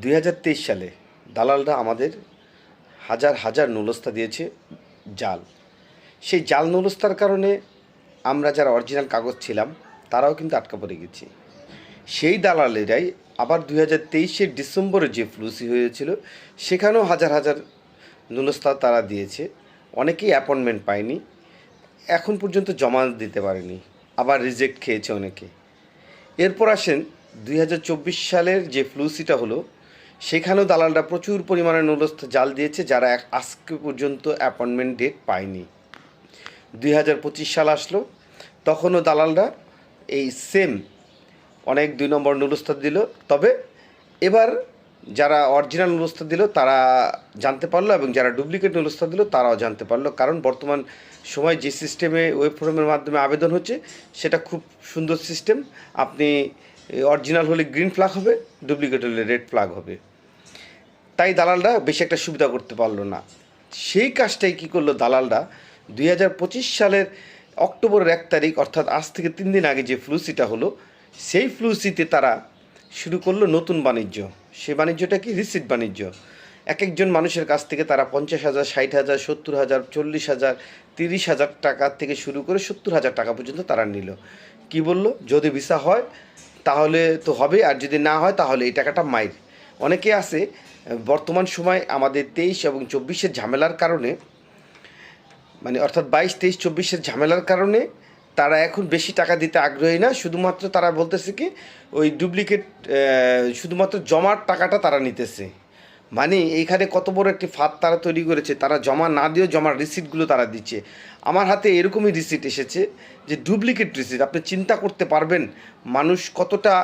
দুই হাজার তেইশ সালে দালালরা আমাদের হাজার হাজার নুলস্তা দিয়েছে জাল। সেই জাল নুলস্তার কারণে আমরা যারা অরিজিনাল কাগজ ছিলাম, তারাও কিন্তু আটকা পড়ে গেছি। সেই দালালেরাই আবার দুই হাজার তেইশের ডিসেম্বরে যে ফ্লুসি হয়েছিল, সেখানেও হাজার হাজার নুলস্তা তারা দিয়েছে। অনেকেই অ্যাপয়েন্টমেন্ট পায়নি, এখন পর্যন্ত জমা দিতে পারেনি, আবার রিজেক্ট খেয়েছে অনেকে। এরপর আসেন দুই হাজার চব্বিশ সালের যে ফ্লুসিটা হলো সেখানেও দালালরা প্রচুর পরিমাণে নুলস্থ জাল দিয়েছে, যারা আজকে পর্যন্ত অ্যাপয়েন্টমেন্ট ডেট পায়নি। দুই হাজার পঁচিশ সাল আসলো, তখনও দালালরা এই সেম অনেক দুই নম্বর নুলস্তা দিল। তবে এবার যারা অরিজিনাল নুলস্তা দিল, তারা জানতে পারল এবং যারা ডুপ্লিকেট নুলস্তা দিল, তারাও জানতে পারল। কারণ বর্তমান সময় যে সিস্টেমে ওয়েব ফর্মের মাধ্যমে আবেদন হচ্ছে, সেটা খুব সুন্দর সিস্টেম আপনি অরিজিনাল হলে গ্রিন ফ্ল্যাগ হবে ডুপ্লিকেট হলে রেড ফ্ল্যাগ হবে। তাই দালালরা বেশি একটা সুবিধা করতে পারল না। সেই কাজটাই কী করল দালালরা? দু হাজার পঁচিশ সালের অক্টোবরের এক তারিখ, অর্থাৎ আজ থেকে তিন দিন আগে যে ফ্লুসিটা হলো, সেই ফ্লুসিতে তারা শুরু করল নতুন বাণিজ্য। সেই বাণিজ্যটা কি? রিসিট বাণিজ্য। এক একজন মানুষের কাছ থেকে তারা পঞ্চাশ হাজার, ষাট হাজার, সত্তর হাজার, চল্লিশ হাজার, তিরিশ হাজার টাকা থেকে শুরু করে সত্তর হাজার টাকা পর্যন্ত তারা নিল। কি বলল? যদি ভিসা হয়, তাহলে তো হবে, আর যদি না হয়, তাহলে এই টাকাটা মাইর। অনেকে আছে, বর্তমান সময় আমাদের তেইশ এবং চব্বিশের ঝামেলার কারণে মানে অর্থাৎ বাইশ, তেইশ, চব্বিশের ঝামেলার কারণে তারা এখন বেশি টাকা দিতে আগ্রহী না। শুধুমাত্র তারা বলতেছে কি, ওই ডুপ্লিকেট শুধুমাত্র জমার টাকাটা তারা নিতেছে। মানে এইখানে কত বড় একটি ফাঁদ তারা তৈরি করেছে, তারা জমা না দিয়েও জমার রিসিটগুলো তারা দিচ্ছে। আমার হাতে এরকমই রিসিট এসেছে যে ডুপ্লিকেট রিসিট, আপনি চিন্তা করতে পারবেন মানুষ কতটা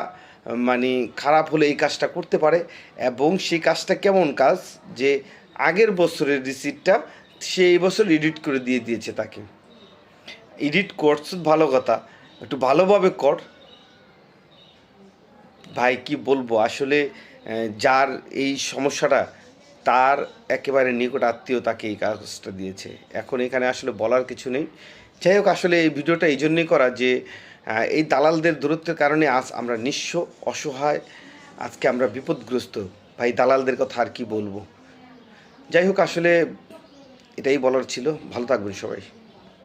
মানে খারাপ হলে এই কাজটা করতে পারে এবং সেই কাজটা কেমন কাজ? যে আগের বছরের রিসিটটা সে এই বছর এডিট করে দিয়ে দিয়েছে তাকে। এডিট করছ ভালো কথা, একটু ভালোভাবে কর। ভাই, কি বলব? আসলে যার এই সমস্যাটা, তার একেবারে নিকট আত্মীয় তাকে এই কাজটা দিয়েছে। এখন এখানে আসলে বলার কিছু নেই। যাই হোক, আসলে এই ভিডিওটা এই জন্যই করা যে এই দালালদের দূরত্বের কারণে আজ আমরা নিঃস্ব, অসহায়, আজকে আমরা বিপদগ্রস্ত। ভাই, দালালদের কথা আর কি বলব? যাই হোক, আসলে এটাই বলার ছিল। ভালো থাকবেন সবাই।